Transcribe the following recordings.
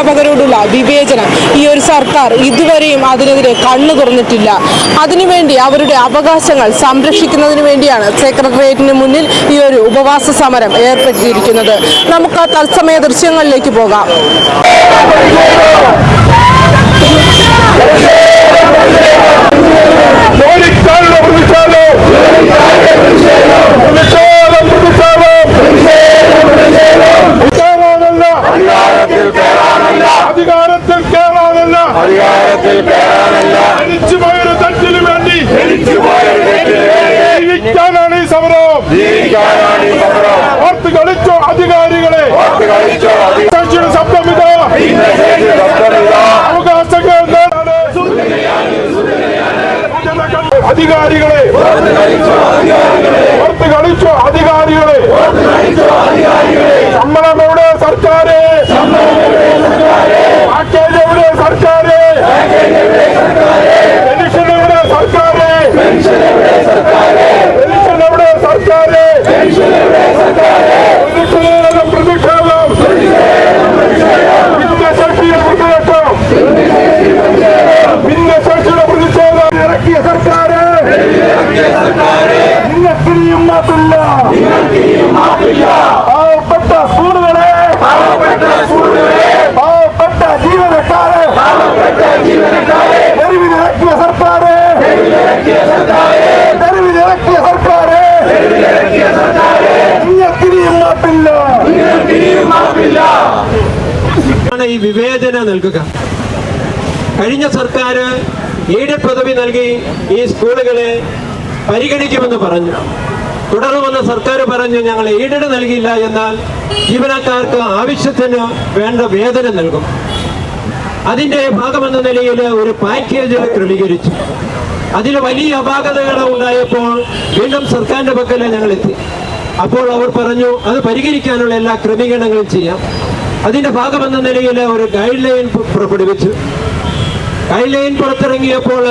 അധ്യാപകരോടുള്ള വിവേചനം ഈ ഒരു സർക്കാർ ഇതുവരെയും അതിനെതിരെ കണ്ണു തുറന്നിട്ടില്ല. അതിനുവേണ്ടി അവരുടെ അവകാശങ്ങൾ സംരക്ഷിക്കുന്നതിന് വേണ്ടിയാണ് സെക്രട്ടേറിയറ്റിന് മുന്നിൽ ഈ ഒരു ഉപവാസ സമരം ഏർപ്പെടുത്തിയിരിക്കുന്നത്. നമുക്ക് തത്സമയ ദൃശ്യങ്ങളിലേക്ക് പോകാം. ആണ് ഈ വിവേചന നൽകുക. കഴിഞ്ഞ സർക്കാർ ഈടെ പദവി നൽകി ഈ സ്കൂളുകളെ പരിഗണിക്കുമെന്ന് പറഞ്ഞു. തുടർന്ന് വന്ന സർക്കാർ പറഞ്ഞു ഞങ്ങൾ എയ്ഡഡ് നൽകിയില്ല എന്നാൽ ജീവനക്കാർക്ക് ആവശ്യത്തിന് വേണ്ട വേതനം നൽകും. അതിന്റെ ഭാഗമെന്ന നിലയിൽ ഒരു പാക്കേജ് ക്രമീകരിച്ചു. അതിൽ വലിയ അപാകതകൾ ഉണ്ടായപ്പോൾ വീണ്ടും സർക്കാരിന്റെ പക്കൽ ഞങ്ങൾ എത്തി. അപ്പോൾ അവർ പറഞ്ഞു അത് പരിഹരിക്കാനുള്ള എല്ലാ ക്രമീകരണങ്ങളും ചെയ്യാം. അതിന്റെ ഭാഗമെന്ന നിലയിൽ ഒരു ഗൈഡ് ലൈൻ പുറപ്പെടുവിച്ചു. ഗൈഡ് ലൈൻ പുറത്തിറങ്ങിയപ്പോൾ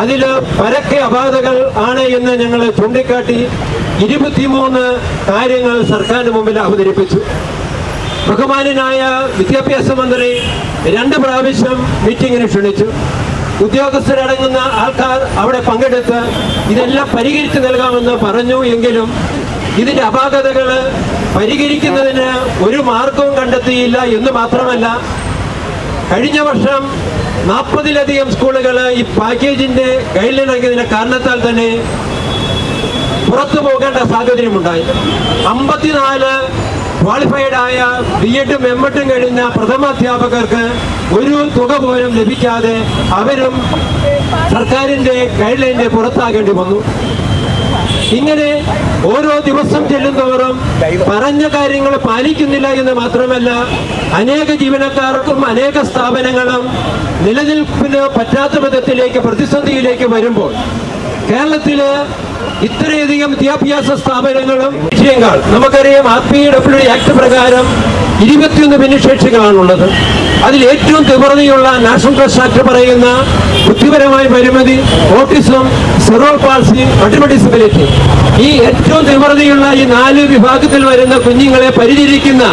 അതിൽ പരക്കെ അപാധകൾ ആണ് എന്ന് ഞങ്ങൾ ചൂണ്ടിക്കാട്ടി ഇരുപത്തിമൂന്ന് കാര്യങ്ങൾ സർക്കാരിന് മുമ്പിൽ അവതരിപ്പിച്ചു. ബഹുമാനായ വിദ്യാഭ്യാസ മന്ത്രി രണ്ട് പ്രാവശ്യം മീറ്റിങ്ങിന് ക്ഷണിച്ചു. ഉദ്യോഗസ്ഥരടങ്ങുന്ന ആൾക്കാർ അവിടെ പങ്കെടുത്ത് ഇതെല്ലാം പരിഹരിച്ചു നൽകാമെന്ന് പറഞ്ഞു എങ്കിലും ഇതിന്റെ അപാകതകൾ പരിഹരിക്കുന്നതിന് ഒരു മാർഗവും കണ്ടെത്തിയില്ല എന്ന് മാത്രമല്ല കഴിഞ്ഞ വർഷം നാൽപ്പതിലധികം സ്കൂളുകൾ ഈ പാക്കേജിന്റെ ഗൈഡ് ലൈൻ കാരണത്താൽ തന്നെ പുറത്തു പോകേണ്ട സാഹചര്യമുണ്ടായി. അമ്പത്തിനാല് ക്വാളിഫൈഡ് ആയ ബി എഡും എം എഡും കഴിഞ്ഞ പ്രഥമ അധ്യാപകർക്ക് ഒരു തുക പോലും ലഭിക്കാതെ അവരും സർക്കാരിന്റെ ഗൈഡ് പുറത്താകേണ്ടി വന്നു. ഇങ്ങനെ ഓരോ ദിവസം ചെല്ലുന്തോറും പറഞ്ഞ കാര്യങ്ങൾ പാലിക്കുന്നില്ല എന്ന് മാത്രമല്ല അനേക ജീവനക്കാർക്കും അനേക സ്ഥാപനങ്ങളും നിലനിൽപ്പിന് പറ്റാത്ത വിധത്തിലേക്ക് പ്രതിസന്ധിയിലേക്ക് വരുമ്പോൾ കേരളത്തിൽ ഇത്രയധികം വിദ്യാഭ്യാസ സ്ഥാപനങ്ങളും വിഷയങ്ങൾ. നമുക്കറിയാം പി ഡബ്ല്യു ആക്ട് പ്രകാരം ഇരുപത്തിയൊന്ന് ഭിന്നശേഷികളാണുള്ളത്. അതിൽ ഏറ്റവും തീവ്രതയുള്ള നാഷണൽ ട്രസ്റ്റ് ആക്ട് പറയുന്ന ബുദ്ധിപരമായ പരിമിതി autism cerebral palsy multiple disability. ഈ ഏറ്റവും തീവ്രതയുള്ള ഈ നാല് വിഭാഗത്തിൽ വരുന്ന കുഞ്ഞുങ്ങളെ പരിചരിക്കുന്ന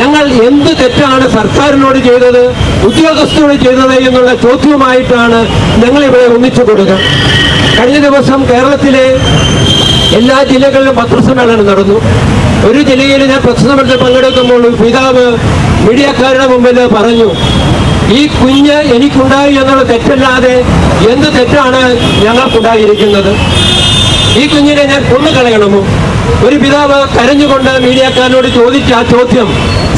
ഞങ്ങൾ എന്ത് തെറ്റാണ് സർക്കാരിനോട് ചെയ്തത് ഉദ്യോഗസ്ഥരോട് ചെയ്തത് എന്നുള്ള ചോദ്യവുമായിട്ടാണ് ഞങ്ങളിവിടെ ഒന്നിച്ചു കൊടുക്കുക കഴിഞ്ഞ ദിവസം കേരളത്തിലെ എല്ലാ ജില്ലകളിലും പത്രസമ്മേളനം നടന്നു. ഒരു ജില്ലയിൽ ഞാൻ പത്രസമ്മേളനത്തിൽ പങ്കെടുക്കുമ്പോൾ പിതാവ് മീഡിയക്കാരുടെ മുമ്പിൽ പറഞ്ഞു ഈ കുഞ്ഞ് എനിക്കുണ്ടായി എന്നുള്ള തെറ്റല്ലാതെ എന്ത് തെറ്റാണ് ഞങ്ങൾക്കുണ്ടായിരിക്കുന്നത്? ഈ കുഞ്ഞിനെ ഞാൻ കൊന്നുകളയണമോ ഒരു പിതാവ് കരഞ്ഞുകൊണ്ട് മീഡിയക്കാരനോട് ചോദിച്ച ആ ചോദ്യം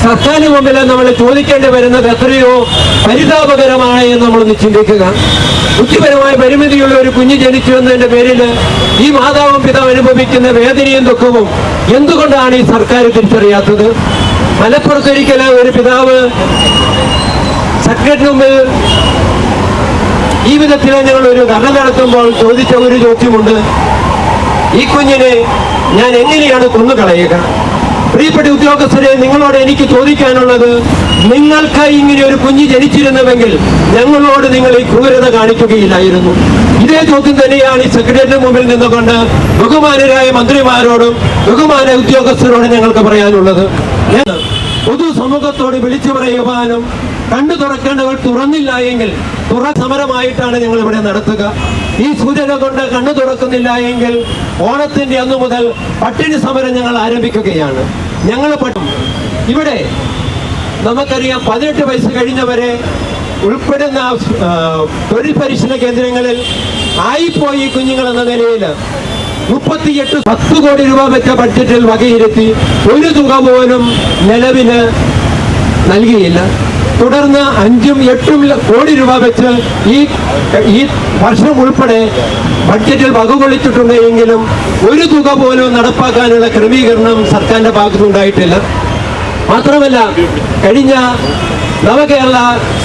സർക്കാരിന് മുമ്പിൽ നമ്മൾ ചോദിക്കേണ്ടി വരുന്നത് എത്രയോ പരിതാപകരമാണ് എന്ന് നമ്മളൊന്ന് ചിന്തിക്കുക ബുദ്ധിപരമായ പരിമിതിയുള്ള ഒരു കുഞ്ഞ് ജനിച്ചു എന്നതിന്റെ പേരിൽ ഈ മാതാവും പിതാവ് അനുഭവിക്കുന്ന വേദനയും ദുഃഖവും എന്തുകൊണ്ടാണ് ഈ സർക്കാർ തിരിച്ചറിയാത്തത്? മലപ്പുറത്തൊരിക്കൽ ഒരു പിതാവ് സെക്രട്ടറി മുമ്പിൽ ഈ വിധത്തിൽ ഞങ്ങൾ ഒരു ധർണ നടത്തുമ്പോൾ ചോദിച്ച ഒരു ചോദ്യമുണ്ട്. ഈ കുഞ്ഞിനെ ഞാൻ എങ്ങനെയാണ് കൊന്നുകളയുക? പ്രിയപ്പെട്ട ഉദ്യോഗസ്ഥരെ നിങ്ങളോട് എനിക്ക് ചോദിക്കാനുള്ളത് നിങ്ങൾക്ക് ഇങ്ങനെ ഒരു കുഞ്ഞ് ജനിച്ചിരുന്നുവെങ്കിൽ ഞങ്ങളോട് നിങ്ങൾ ഈ ക്രൂരത കാണിക്കുകയില്ലായിരുന്നു. ഇതേ ചോദ്യം തന്നെയാണ് ഈ സെക്രട്ടറിയുടെ മുമ്പിൽ നിന്നുകൊണ്ട് ബഹുമാനരായ മന്ത്രിമാരോടും ബഹുമാന ഉദ്യോഗസ്ഥരോടും ഞങ്ങൾക്ക് പറയാനുള്ളത്. പൊതുസമൂഹത്തോട് വിളിച്ചു പറയുവാനും കണ്ണു തുറക്കേണ്ടവർ തുറന്നില്ല എങ്കിൽ തുറ സമരമായിട്ടാണ് ഞങ്ങൾ ഇവിടെ നടത്തുക. ഈ സൂചന കൊണ്ട് കണ്ണു തുറക്കുന്നില്ല എങ്കിൽ ഓണത്തിന്റെ അന്നു മുതൽ പട്ടിണി സമരം ഞങ്ങൾ ആരംഭിക്കുകയാണ്. ഞങ്ങൾ പട്ടും ഇവിടെ നമുക്കറിയാം പതിനെട്ട് വയസ്സ് കഴിഞ്ഞവരെ ഉൾപ്പെടുന്ന തൊഴിൽ പരിശീലന കേന്ദ്രങ്ങളിൽ ആയിപ്പോയി കുഞ്ഞുങ്ങൾ എന്ന നിലയിൽ മുപ്പത്തിയെട്ട് പത്ത് കോടി രൂപ വെച്ച ബഡ്ജറ്റിൽ വകയിരുത്തി ഒരു തുക പോലും നിലവിന് നൽകിയില്ല. തുടർന്ന് അഞ്ചും എട്ടും കോടി രൂപ വെച്ച് ഈ ഈ വർഷം ഉൾപ്പെടെ ബഡ്ജറ്റിൽ വകകൊള്ളിച്ചിട്ടുണ്ട് ഒരു തുക പോലും നടപ്പാക്കാനുള്ള ക്രമീകരണം സർക്കാരിന്റെ ഭാഗത്തുനിന്നുണ്ടായിട്ടില്ല. മാത്രമല്ല കഴിഞ്ഞ നവകേരള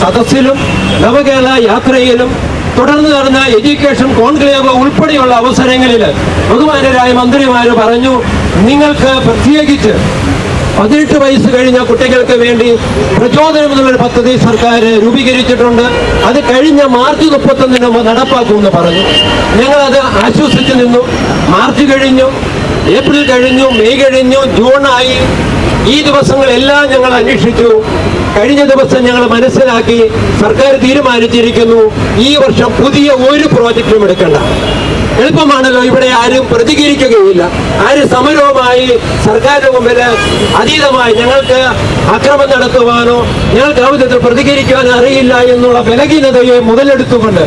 സദസ്സിലും നവകേരള യാത്രയിലും തുടർന്ന് നടന്ന എഡ്യൂക്കേഷൻ കോൺക്ലേവ് ഉൾപ്പെടെയുള്ള അവസരങ്ങളിൽ ബഹുമാനരായ മന്ത്രിമാർ പറഞ്ഞു നിങ്ങൾക്ക് പ്രത്യേകിച്ച് പതിനെട്ട് വയസ്സ് കഴിഞ്ഞ കുട്ടികൾക്ക് വേണ്ടി പ്രചോദനം എന്നുള്ള പദ്ധതി സർക്കാർ രൂപീകരിച്ചിട്ടുണ്ട്. അത് കഴിഞ്ഞ മാർച്ച് മുപ്പത്തൊന്നിന് നടപ്പാക്കുമെന്ന് പറഞ്ഞു. ഞങ്ങളത് ആശ്വസിച്ചു നിന്നു. മാർച്ച് കഴിഞ്ഞു ഏപ്രിൽ കഴിഞ്ഞു മെയ് കഴിഞ്ഞു ജൂണായി ഈ ദിവസങ്ങളെല്ലാം ഞങ്ങൾ അന്വേഷിച്ചു. കഴിഞ്ഞ ദിവസം ഞങ്ങൾ മനസ്സിലാക്കി സർക്കാർ തീരുമാനിച്ചിരിക്കുന്നു. ഈ വർഷം പുതിയ ഒരു പ്രോജക്റ്റും എടുക്കണ്ട. എളുപ്പമാണല്ലോ ഇവിടെ ആരും പ്രതികരിക്കുകയില്ല. ആരും സമരവുമായി സർക്കാരിന് മുമ്പിൽ അതീതമായി ഞങ്ങൾക്ക് അക്രമം നടത്തുവാനോ ഞങ്ങൾക്ക് ആ വിധത്തിൽ പ്രതികരിക്കാനോ അറിയില്ല എന്നുള്ള ബലഹീനതയെ മുതലെടുത്തുകൊണ്ട്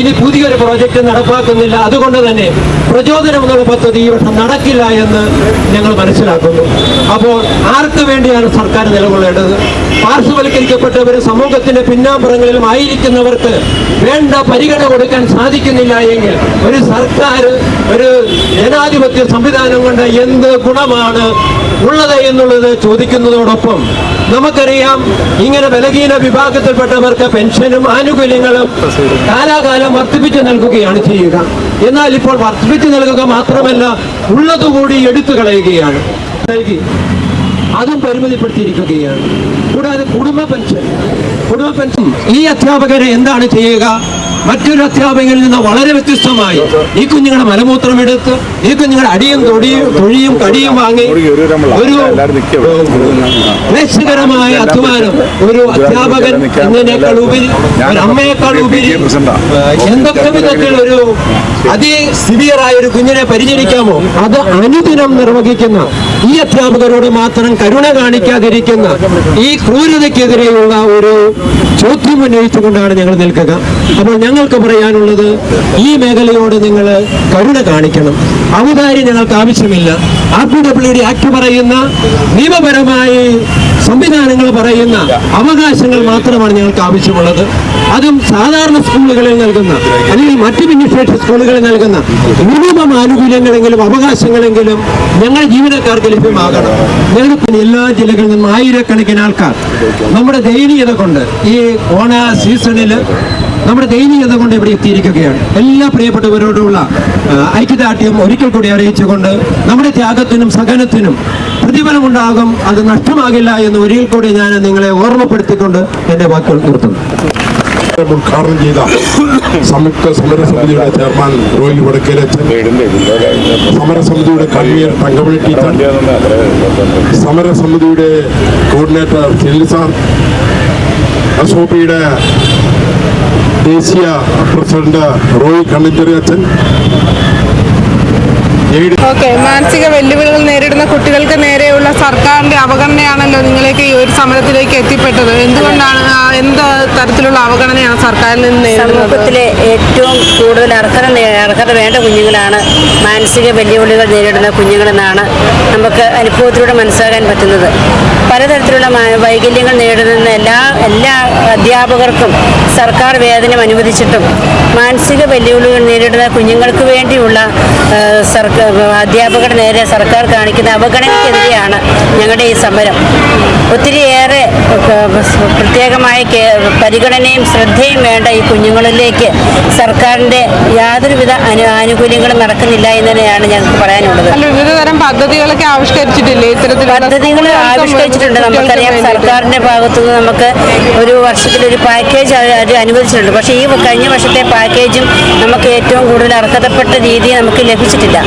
ഇനി പുതിയൊരു പ്രോജക്റ്റ് നടപ്പാക്കുന്നില്ല. അതുകൊണ്ട് തന്നെ പ്രചോദനം എന്നുള്ള പദ്ധതി ഈ വർഷം നടക്കില്ല എന്ന് ഞങ്ങൾ മനസ്സിലാക്കുന്നു. അപ്പോൾ ആർക്ക് വേണ്ടിയാണ് സർക്കാർ നിലകൊള്ളേണ്ടത്? പാർശ്വവൽക്കരിക്കപ്പെട്ടവരും സമൂഹത്തിന്റെ പിന്നാമ്പുറങ്ങളിലും ആയിരിക്കുന്നവർക്ക് വേണ്ട പരിഗണന കൊടുക്കാൻ സാധിക്കുന്നില്ല എങ്കിൽ ഒരു സർക്കാർ ഒരു ജനാധിപത്യ സംവിധാനം കൊണ്ട് എന്ത് ഗുണമാണ് ഉള്ളത് എന്നുള്ളത് ചോദിക്കുന്നതോടൊപ്പം നമുക്കറിയാം ഇങ്ങനെ ബലഹീന വിഭാഗത്തിൽപ്പെട്ടവർക്ക് പെൻഷനും ആനുകൂല്യങ്ങളും കാലാകാലം വർദ്ധിപ്പിച്ചു നൽകുകയാണ് ചെയ്യുക. എന്നാൽ ഇപ്പോൾ വർദ്ധിപ്പിച്ചു നൽകുക മാത്രമല്ല ഉള്ളതുകൂടി എടുത്തു കളയുകയാണ്. നൽകി. അതും പരിമിതിപ്പെടുത്തിയിരിക്കുകയാണ്. കൂടാതെ കുടുംബ പെൻഷൻ. കുടുംബ പെൻഷൻ ഈ അധ്യാപകരെ എന്താണ് ചെയ്യുക? മറ്റൊരു അധ്യാപകരിൽ നിന്ന് വളരെ വ്യത്യസ്തമായി ഈ കുഞ്ഞുങ്ങളുടെ മലമൂത്രം എടുത്ത് ഈ കുഞ്ഞുങ്ങളുടെ അടിയും തൊടിയും തൊഴിയും കടിയും വാങ്ങി ഒരു ക്ലേശകരമായ അധ്വാനം. ഒരു അധ്യാപകൻ എന്നതിനേക്കാൾ ഉപരി ഒരു അമ്മയേക്കാൾ ഉപരി എന്തൊക്കെ വിധത്തിൽ ഒരു അതി സിവിയറായ ഒരു കുഞ്ഞിനെ പരിചരിക്കാമോ? അത് അനുദിനം നിർവഹിക്കുന്ന ഈ അധ്യാപകരോട് മാത്രം കരുണ കാണിക്കാതിരിക്കുന്ന ഈ ക്രൂരതയ്ക്കെതിരെയുള്ള ഒരു ചോദ്യം ഉന്നയിച്ചുകൊണ്ടാണ് ഞങ്ങൾ നിൽക്കുക. അപ്പോൾ ഞങ്ങൾക്ക് പറയാനുള്ളത് ഈ മേഖലയോട് നിങ്ങൾ കരുണ കാണിക്കണം. ഔദാര്യം ഞങ്ങൾക്ക് ആവശ്യമില്ല. R P W D act പറയുന്ന നിയമപരമായി സംവിധാനങ്ങൾ പറയുന്ന അവകാശങ്ങൾ മാത്രമാണ് ഞങ്ങൾക്ക് ആവശ്യമുള്ളത്. അതും സാധാരണ സ്കൂളുകളിൽ നൽകുന്ന അല്ലെങ്കിൽ മറ്റ് മിനിസ്ട്രേഷൻ സ്കൂളുകളിൽ നൽകുന്ന മിനിമം ആനുകൂല്യങ്ങളെങ്കിലും അവകാശങ്ങളെങ്കിലും ഞങ്ങൾ ജീവനക്കാർക്ക് ലഭ്യമാകണം. ഞങ്ങൾക്ക് എല്ലാ ജില്ലകളിൽ നിന്നും ആയിരക്കണക്കിന് ആൾക്കാർ നമ്മുടെ ദയനീയത കൊണ്ട് ഈ ഓണ സീസണിൽ നമ്മുടെ ദൈവികത കൊണ്ട് ഇവിടെ എത്തിയിരിക്കുകയാണ്. എല്ലാ പ്രിയപ്പെട്ടവരോടുള്ള ഐക്യദാർഢ്യം ഒരിക്കൽ കൂടി അറിയിച്ചുകൊണ്ട് നമ്മുടെ ത്യാഗത്തിനും സഹനത്തിനും പ്രതിഫലം ഉണ്ടാകും അത് നഷ്ടമാകില്ല എന്ന് ഒരിക്കൽ കൂടി ഞാൻ നിങ്ങളെ ഓർമ്മപ്പെടുത്തിക്കൊണ്ട് എന്റെ വാക്കുകൾ നിർത്തുന്നു. ഉദ്ഘാടനം ചെയ്ത സംയുക്ത സമരസമിതിയുടെ ചെയർമാൻ റോയിൽ വടക്കേലച്ചൻ സമരസമിതിയുടെ convener Thankamani teacher സമരസമിതിയുടെ coordinator Selly sir S O പിയുടെ ദേശീയ പ്രസിഡന്റ് റോയ് കണ്ണഞ്ചേരി അച്ഛൻ എയ്ഡ് ഓക്കെ മാനസിക വെല്ലുവിളികൾ നേരിടുന്ന കുട്ടികൾക്ക് നേരെയുള്ള സർക്കാരിന്റെ അവഗണനയാണല്ലോ നിങ്ങളേക്ക് ഈ ഒരു സമരത്തിലേക്ക് എത്തിപ്പെട്ടത്. എന്തുകൊണ്ടാണ് എന്ത് തരത്തിലുള്ള അവഗണനയാണ് സർക്കാരിൽ നിന്ന് സമൂഹത്തിലെ ഏറ്റവും കൂടുതൽ അർഹത അർഹത വേണ്ട കുഞ്ഞുങ്ങളാണ്. മാനസിക വെല്ലുവിളികൾ നേരിടുന്ന കുഞ്ഞുങ്ങളെന്നാണ് നമുക്ക് അനുഭവത്തിലൂടെ മനസ്സിലാക്കാൻ പറ്റുന്നത്. പലതരത്തിലുള്ള വൈകല്യങ്ങൾ നേരിടുന്ന എല്ലാ എല്ലാ അധ്യാപകർക്കും സർക്കാർ വേതനം അനുവദിച്ചിട്ടും മാനസിക വെല്ലുവിളികൾ നേരിടുന്ന കുഞ്ഞുങ്ങൾക്ക് വേണ്ടിയുള്ള സർക്കാർ അധ്യാപകരുടെ നേരെ സർക്കാർ കാണിക്കുന്ന അവഗണനയ്ക്കെതിരെയാണ് ഞങ്ങളുടെ ഈ സമരം. ഒത്തിരിയേറെ പ്രത്യേകമായ പരിഗണനയും ശ്രദ്ധയും വേണ്ട ഈ കുഞ്ഞുങ്ങളിലേക്ക് സർക്കാരിന്റെ യാതൊരുവിധ അനു ആനുകൂല്യങ്ങളും നടക്കുന്നില്ല എന്ന് തന്നെയാണ് ഞങ്ങൾക്ക് പറയാനുള്ളത്. വിവിധതരം വിവിധ തരം പദ്ധതികളൊക്കെ ആവിഷ്കരിച്ചിട്ടില്ലേ? ഇത്തരത്തിൽ പദ്ധതികൾ ആവിഷ്കരിച്ചിട്ടുണ്ട്. നമുക്കറിയാം സർക്കാരിന്റെ സർക്കാരിന്റെ ഭാഗത്തുനിന്ന് നമുക്ക് ഒരു വർഷത്തിലൊരു പാക്കേജ് അവർ അനുവദിച്ചിട്ടുണ്ട്. പക്ഷേ ഈ കഴിഞ്ഞ വർഷത്തെ പാക്കേജും നമുക്ക് ഏറ്റവും കൂടുതൽ അർഹതപ്പെട്ട രീതി നമുക്ക് ലഭിച്ചിട്ടില്ല.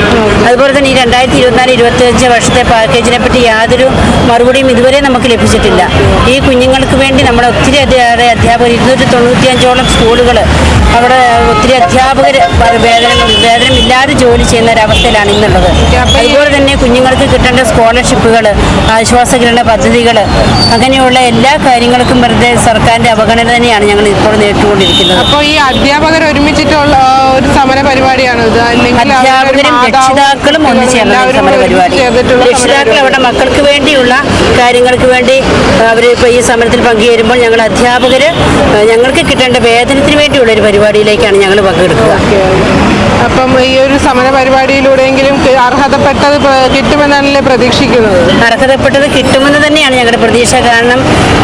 അതുപോലെ തന്നെ ഈ രണ്ടായിരത്തി ഇരുപത്തിനാല് ഇരുപത്തിയഞ്ച് വർഷത്തെ പാക്കേജിനെ പറ്റി യാതൊരു മറുപടിയും ഇതുവരെ നമുക്ക് ലഭിച്ചിട്ടില്ല. ഈ കുഞ്ഞുങ്ങൾക്ക് വേണ്ടി നമ്മുടെ ഒത്തിരി അധ്യാപക അധ്യാപകർ ഇരുന്നൂറ്റി തൊണ്ണൂറ്റിയഞ്ചോളം സ്കൂളുകൾ അവിടെ ഒത്തിരി അധ്യാപകർ വേതനം വേതനമില്ലാതെ ജോലി ചെയ്യുന്ന ഒരവസ്ഥയിലാണ് ഇന്നുള്ളത്. അതുപോലെ തന്നെ കുഞ്ഞുങ്ങൾക്ക് കിട്ടേണ്ട സ്കോളർഷിപ്പുകൾ ആശ്വാസകിരണ പദ്ധതികൾ അങ്ങനെയുള്ള എല്ലാ കാര്യങ്ങൾക്കും വെറുതെ സർക്കാരിന്റെ അവഗണന തന്നെയാണ് ഞങ്ങൾ ഇപ്പോൾ നേരിട്ടുകൊണ്ടിരിക്കുന്നത്. അപ്പോൾ ഈ അധ്യാപകർ ഒരുമിച്ചിട്ടുള്ള ഒരു സമര പരിപാടിയാണ് ഇത്? അധ്യാപകരും രക്ഷിതാക്കളും ഒന്നിച്ച് എല്ലാവരും സമര പരിപാടി. രക്ഷിതാക്കൾ അവരുടെ മക്കൾക്ക് വേണ്ടിയുള്ള കാര്യങ്ങൾക്ക് വേണ്ടി അവർ ഇപ്പോൾ ഈ സമരത്തിൽ പങ്കുചേരുമ്പോൾ ഞങ്ങൾ അധ്യാപകർ ഞങ്ങൾക്ക് കിട്ടേണ്ട വേതനത്തിന് വേണ്ടിയുള്ള ഒരു പരിപാടിയിലേക്കാണ് ഞങ്ങൾ പങ്കെടുക്കുക. അപ്പം ഈ ഒരു സമര പരിപാടിയിലൂടെയെങ്കിലും അർഹതപ്പെട്ടത് കിട്ടുമെന്നാണല്ലേ പ്രതീക്ഷിക്കുന്നത്? അർഹതപ്പെട്ടത് കിട്ടുമെന്ന് തന്നെയാണ് ഞങ്ങളുടെ പ്രതീക്ഷ. കാരണം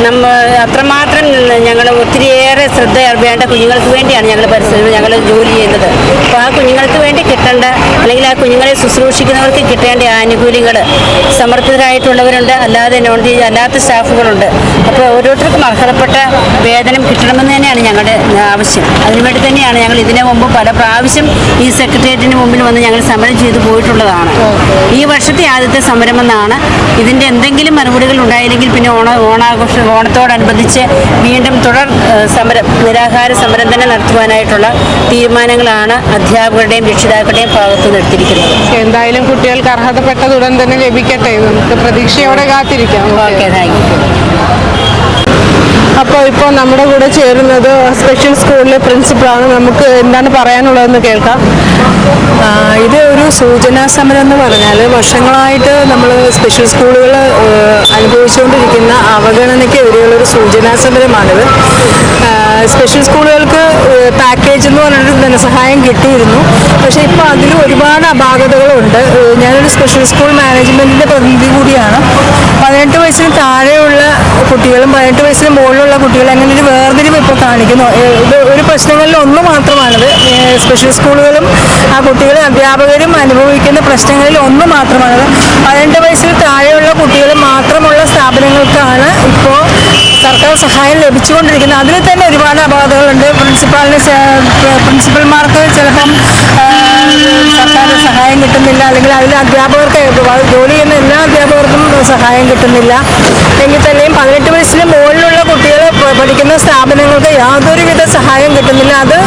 നമ്മൾ അത്രമാത്രം ഞങ്ങൾ ഒത്തിരിയേറെ ശ്രദ്ധ വേണ്ട കുഞ്ഞുങ്ങൾക്ക് വേണ്ടിയാണ് ഞങ്ങൾ പരിശ്രമം ഞങ്ങൾ ജോലി ചെയ്യുന്നത്. അപ്പോൾ ആ കുഞ്ഞുങ്ങൾക്ക് വേണ്ടി കിട്ടേണ്ട അല്ലെങ്കിൽ ആ കുഞ്ഞുങ്ങളെ ശുശ്രൂഷിക്കുന്നവർക്ക് കിട്ടേണ്ട ആനുകൂല്യങ്ങൾ സമർപ്പിതരായിട്ടുള്ളവരുണ്ട്. അല്ലാതെ നോൺ അല്ലാത്ത സ്റ്റാഫുകളുണ്ട്. അപ്പോൾ ഓരോരുത്തർക്കും അർഹതപ്പെട്ട വേതനം കിട്ടണമെന്ന് തന്നെയാണ് ഞങ്ങളുടെ ആവശ്യം. അതിനുവേണ്ടി തന്നെയാണ് ഞങ്ങൾ ഇതിനു മുമ്പ് പല പ്രാവശ്യം ഈ സെക്രട്ടേറിയറ്റിന് മുമ്പിൽ വന്ന് ഞങ്ങൾ സമരം ചെയ്തു പോയിട്ടുള്ളതാണ്. ഈ വർഷത്തെ ആദ്യത്തെ സമരം എന്നാണ് ഇതിന്റെ എന്തെങ്കിലും മറുപടികൾ ഉണ്ടായില്ലെങ്കിൽ പിന്നെ ഓണ ഓണാഘോഷ ഓണത്തോടനുബന്ധിച്ച് വീണ്ടും തുടർ സമരം നിരാഹാര സമരം തന്നെ നടത്തുവാനായിട്ടുള്ള തീരുമാനങ്ങളാണ് അധ്യാപകരുടെയും രക്ഷിതാക്കളുടെയും ഭാഗത്ത് നിർത്തിയിരിക്കുന്നത് എന്തായാലും കുട്ടികൾക്ക് അർഹതപ്പെട്ടത് ഉടൻ തന്നെ ലഭിക്കട്ടെ. നമുക്ക് പ്രതീക്ഷയോടെ കാത്തിരിക്കാം. ഓക്കെ. Thank you. അപ്പോൾ ഇപ്പോൾ നമ്മുടെ കൂടെ ചേരുന്നത് സ്പെഷ്യൽ സ്കൂളിലെ പ്രിൻസിപ്പളാണ് നമുക്ക് എന്താണ് പറയാനുള്ളതെന്ന് കേൾക്കാം. ഇത് ഒരു സൂചനാ സമരം എന്ന് പറഞ്ഞാൽ വർഷങ്ങളായിട്ട് നമ്മൾ സ്പെഷ്യൽ സ്കൂളുകൾ അനുഭവിച്ചുകൊണ്ടിരിക്കുന്ന അവഗണനയ്ക്കെതിരെയുള്ള ഒരു സൂചനാ സ്പെഷ്യൽ സ്കൂളുകൾക്ക് പാക്കേജ് എന്ന് പറഞ്ഞിട്ട് ധനസഹായം കിട്ടിയിരുന്നു. പക്ഷേ ഇപ്പോൾ അതിൽ ഒരുപാട് അപാകതകളുണ്ട്. ഞാനൊരു സ്പെഷ്യൽ സ്കൂൾ മാനേജ്മെന്റിന്റെ പ്രതിനിധി കൂടിയാണ്. പതിനെട്ട് വയസ്സിന് താഴെയുള്ള കുട്ടികളും പതിനെട്ട് വയസ്സിന് മുകളിലുള്ള കുട്ടികളും അങ്ങനെ ഒരു വേർതിരിവ് ഇപ്പോൾ കാണിക്കുന്നു. ഇത് ഒരു പ്രശ്നങ്ങളിൽ ഒന്ന് മാത്രമാണിത്. സ്പെഷ്യൽ സ്കൂളുകളും ആ കുട്ടികളും അധ്യാപകരും അനുഭവിക്കുന്ന പ്രശ്നങ്ങളിൽ ഒന്ന് മാത്രമാണിത്. പതിനെട്ട് വയസ്സിന് താഴെയുള്ള കുട്ടികൾ മാത്രമുള്ള സ്ഥാപനങ്ങൾക്കാണ് ഇപ്പോൾ സർക്കാർ സഹായം ലഭിച്ചുകൊണ്ടിരിക്കുന്നത് അതിൽ തന്നെ ഒരുപാട് അപാകതകളുണ്ട് പ്രിൻസിപ്പാളിന് പ്രിൻസിപ്പൽമാർക്ക് ചിലപ്പം സർക്കാർ സഹായം കിട്ടുന്നില്ല. അല്ലെങ്കിൽ അതിൽ അധ്യാപകർക്ക് ജോലി ചെയ്യുന്ന എല്ലാ അധ്യാപകർക്കും സഹായം കിട്ടുന്നില്ല. എങ്കിൽ തന്നെയും പതിനെട്ട് വയസ്സിന് മുകളിലുള്ള കുട്ടികൾ പഠിക്കുന്ന സ്ഥാപനങ്ങൾക്ക് യാതൊരുവിധ സഹായം കിട്ടുന്നില്ല. അത്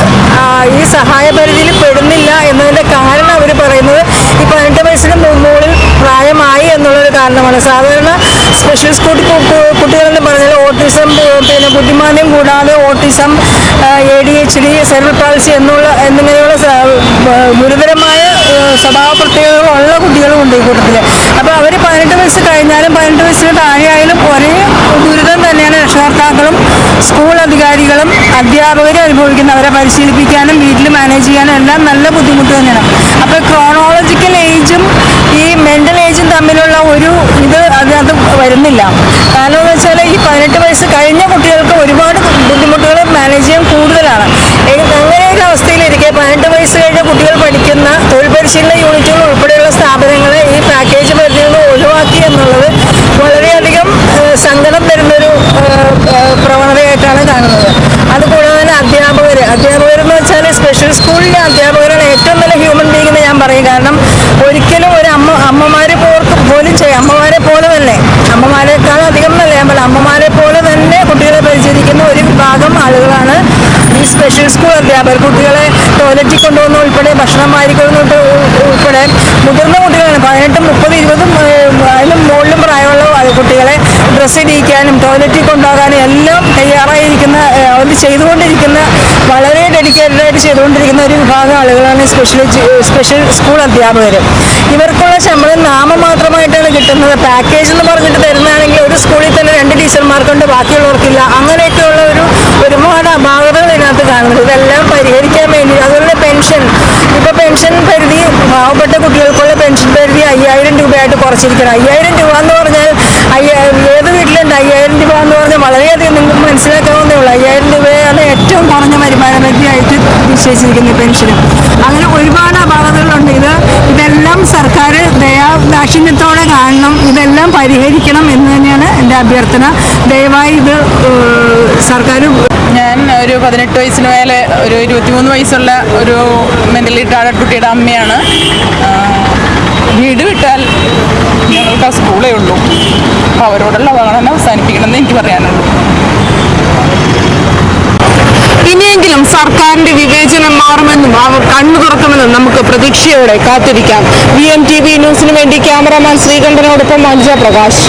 ഈ സഹായ പരിധിയിൽ പെടുന്നില്ല എന്നതിന്റെ കാരണം അവർ പറയുന്നത് ഈ പതിനെട്ട് വയസ്സിന് മുകളിൽ പ്രായമായി എന്നുള്ളൊരു കാരണമാണ്. സാധാരണ സ്പെഷ്യൽ സ്കൂൾ കു- കു- കുട്ടികളെന്ന് പറഞ്ഞാൽ ഓട്ടിസം പു- പിന്നെ ബുദ്ധിമാന്ദ്യം കൂടാതെ autism A D H D cerebral palsy എന്നുള്ള എന്നിങ്ങനെയുള്ള ഗുരുതരമായ സ്വഭാവ പ്രത്യേകതകളുള്ള കുട്ടികളും ഉണ്ട് ഈ കൂട്ടത്തിൽ അപ്പോൾ അവർ പതിനെട്ട് വയസ്സ് കഴിഞ്ഞാലും പതിനെട്ട് വയസ്സിന് താഴെയായാലും ഒരേ ദുരിതം തന്നെയാണ് രക്ഷകർത്താക്കളും സ്കൂൾ അധികാരികളും അധ്യാപകരും അനുഭവിക്കുന്നത്. അവരെ പരിശീലിപ്പിക്കാനും വീട്ടിൽ മാനേജ് ചെയ്യാനും എല്ലാം നല്ല ബുദ്ധിമുട്ട് തന്നെയാണ്. അപ്പോൾ ക്രോണോളജിക്കൽ ഏജും ഈ മെന്റൽ ഏജും തമ്മിലുള്ള ഒരു ഇത് അതിനകത്ത് വരുന്നില്ല. കാരണം എന്ന് വെച്ചാൽ ഈ പതിനെട്ട് വയസ്സ് കഴിഞ്ഞ കുട്ടികൾക്ക് ഒരുപാട് ബുദ്ധിമുട്ടുകൾ മാനേജ് ചെയ്യാൻ കൂടുതലാണ് എ- അങ്ങനെ ഒരു അവസ്ഥയിലിരിക്കെ പതിനെട്ട് വയസ്സ് കഴിഞ്ഞ കുട്ടികൾ പഠിക്കുന്ന തൊഴിൽ പരിശീലന യൂണിറ്റുകൾ ഉൾപ്പെടെയുള്ള സ്ഥാപനങ്ങളെ ഈ പാക്കേജ് പരിധിയിൽ നിന്ന് ഒഴിവാക്കി എന്നുള്ളത് വളരെയധികം സങ്കടം തരുന്നൊരു പ്രവണതയായിട്ടാണ് കാണുന്നത്. അതുകൂടാതെ തന്നെ അധ്യാപകർ അധ്യാപകരെന്ന് വെച്ചാൽ സ്പെഷ്യൽ സ്കൂളിലെ അധ്യാപകരാണ് ഏറ്റവും നല്ല ഹ്യൂമൻ ബീങ് എന്ന് ഞാൻ പറയും. കാരണം ഒരിക്കലും ഒരു അമ്മ അമ്മമാരെ പോലും ചെയ്യാം അമ്മമാരെ പോലെ തന്നെ അമ്മമാരെക്കാൾ അധികം നല്ല അമ്മമാരെ പോലെ തന്നെ കുട്ടികളെ പരിചരിക്കുന്ന ഒരു വിഭാഗം ആളുകളാണ് ഈ സ്പെഷ്യൽ സ്കൂൾ അധ്യാപകർ കുട്ടികളെ ടോയ്ലറ്റിൽ കൊണ്ടുവന്ന ഉൾപ്പെടെ ഭക്ഷണം വാരിക്കൊണ്ടുവന്നിട്ട് ഉൾപ്പെടെ മുതിർന്ന കുട്ടികളാണ്. പതിനെട്ടും മുപ്പത് ഇരുപതും അതിലും മുകളിലും പ്രായമുള്ള കുട്ടികളെ ഡ്രസ്സ് ഇടിയിക്കാനും ടോയ്ലറ്റിൽ കൊണ്ടുപോകാനും എല്ലാം തയ്യാറായിരിക്കുന്ന അവർ ചെയ്തുകൊണ്ടിരിക്കുന്ന വളരെ ഡെഡിക്കേറ്റഡ് ആയിട്ട് ചെയ്തുകൊണ്ടിരിക്കുന്ന ഒരു വിഭാഗം ആളുകളാണ് സ്പെഷ്യൽ സ്പെഷ്യൽ സ്കൂൾ അധ്യാപകർ. ഇവർക്കുള്ള ശമ്പളം നാമമാത്രമായിട്ടാണ് കിട്ടുന്നത്. പാക്കേജ് എന്ന് പറഞ്ഞിട്ട് തരുന്നതാണെങ്കിൽ ഒരു സ്കൂളിൽ തന്നെ രണ്ട് ടീച്ചർമാർക്കുണ്ട് ബാക്കിയുള്ളവർക്കില്ല അങ്ങനെയൊക്കെയുള്ള ഒരു ഒരുപാട് അപാകതകൾ ഇതിനകത്ത് കാണുന്നത് ഇതെല്ലാം പരിഹരിക്കാൻ വേണ്ടി അതുപോലെ പെൻഷൻ ഇപ്പോൾ പെൻഷൻ പരിധി പാവപ്പെട്ട കുട്ടികൾക്കുള്ള പെൻഷൻ പരിധി അയ്യായിരം രൂപയായിട്ട് കുറച്ചിരിക്കണം. അയ്യായിരം രൂപ എന്ന് പറഞ്ഞാൽ അയ്യായിരം ഏത് വീട്ടിലുണ്ട്? അയ്യായിരം രൂപ എന്ന് പറഞ്ഞാൽ വളരെയധികം നിങ്ങൾക്ക് മനസ്സിലാക്കാവുന്നേ ഉള്ളൂ. അയ്യായിരം രൂപയാണ് ഏറ്റവും കുറഞ്ഞ വരുമാന പരിധിയായിട്ട് നിശ്ചയിച്ചിരിക്കുന്ന പെൻഷൻ അങ്ങനെ ഒരുപാട് അപാകതകളുണ്ട്. ഇത് ഇതെല്ലാം സർക്കാർ ദയാദാക്ഷിണ്യത്തോടെ കാണണം. ഇതെല്ലാം പരിഹരിക്കണം എന്ന് തന്നെയാണ് എന്റെ അഭ്യർത്ഥന. ദയവായി ഇത് സർക്കാർ ഞാൻ ഒരു പതിനെട്ട് വയസ്സിന് മേലെ ഒരു ഇരുപത്തിമൂന്ന് വയസ്സുള്ള ഒരു മെന്റലി ടാർഡ് കുട്ടിയുടെ അമ്മയാണ്. വീട് വിട്ടാൽ ഞങ്ങൾക്ക് ആ സ്കൂളേ ഉള്ളൂ. അപ്പം അവരോടുള്ള അവഗണന അവസാനിപ്പിക്കണമെന്ന് എനിക്ക് പറയാനുള്ളൂ. ഇനിയെങ്കിലും സർക്കാരിന്റെ വിവേചനം മാറുമെന്നും അവർ കണ്ണു തുറക്കുമെന്നും നമുക്ക് പ്രതീക്ഷയോടെ കാത്തിരിക്കാം. വി എം ടി വി ന്യൂസിന് വേണ്ടി ക്യാമറാമാൻ ശ്രീകണ്ഠനോടൊപ്പം മഞ്ജ പ്രകാശ്.